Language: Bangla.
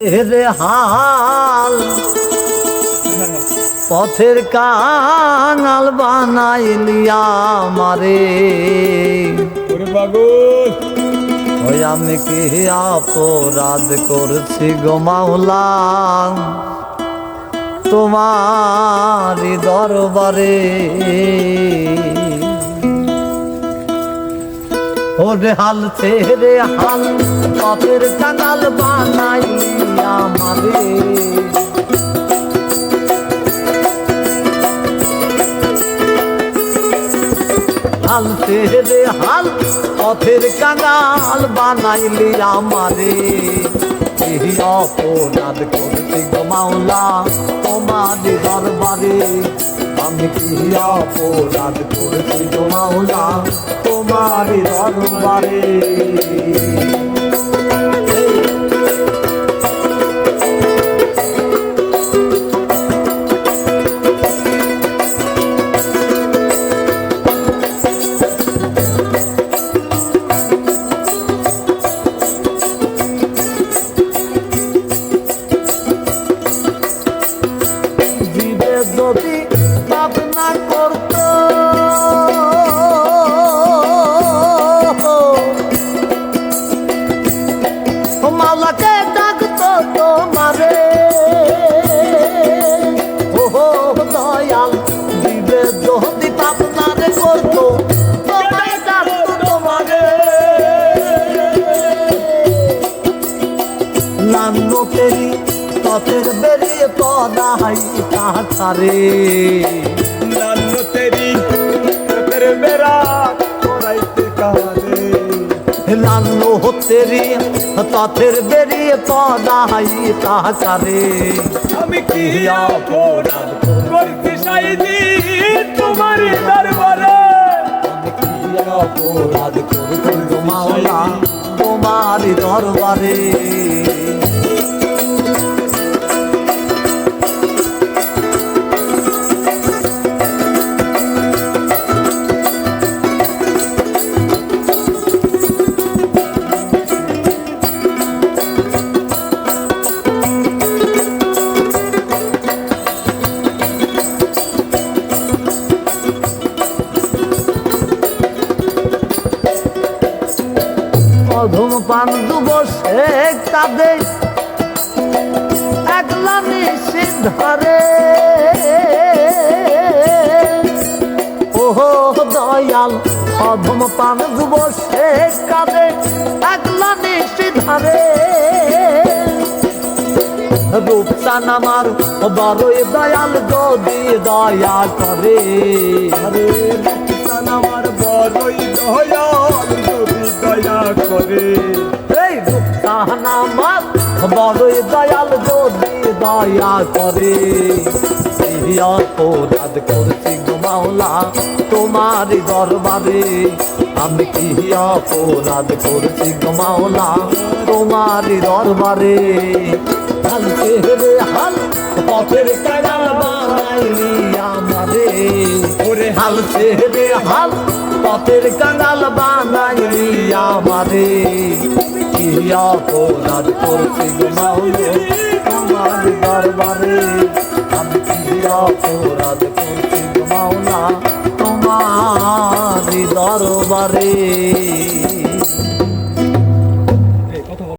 রে হাল পথের কাঙাল বানাইলিয়া মারে ওই আমি কি অপরাধ করছি গো মাওলা? তোমারি দরবারে। ওরে হাল ছেড়ে হাল পথের কাঙাল বানাইলিয়া হাল তেরে হাল পথের কাঙাল বানাইলি আমারে। এই অপরাধ করতে গমাওলা মাওলা, তোমার দরবারে। আমি কি অপরাধ করতে গমাওলা মাওলা, তোমার দরবারে? লান্ন তেরি পথের বেরিয়ে পদাই কাছারে লান্ন তেরি তেরে মেরা করাইতে কারে লান্ন তেরি পথের বেরিয়ে পদাই কাছারে আমি কি অপরাধ করছি সাইদি তোমার দরবারে? অপরাধ করছি গো মাওলা তোমার দরবারে? পান দুবসে কাঁদে, একলা নিশি ধরে। দয়াল, অধম পান দুবসে কাঁদে, একলা নিশি ধরে। রূপসান বড়ই দয়াল যদি দয়া করে। আরে রূপসান আমার বড়ই আমার বড়ই দয়াল যদি দয়া করে অপরাধ করছি গো মাওলা তোমার দরবারে। আমি কি অপরাধ করছি গো মাওলা তোমার দরবারে? হাল রে হাল পথের কাঙাল বানাইলি আমারে। ওরে হাল ছেড়ে হাল পথের কাঙাল বানাইলি আমারে। কি অপরাধ করছি গো মাওলা তোমার দরবারে, আমি কি অপরাধ করছি গো মাওলা তোমার দরবারে।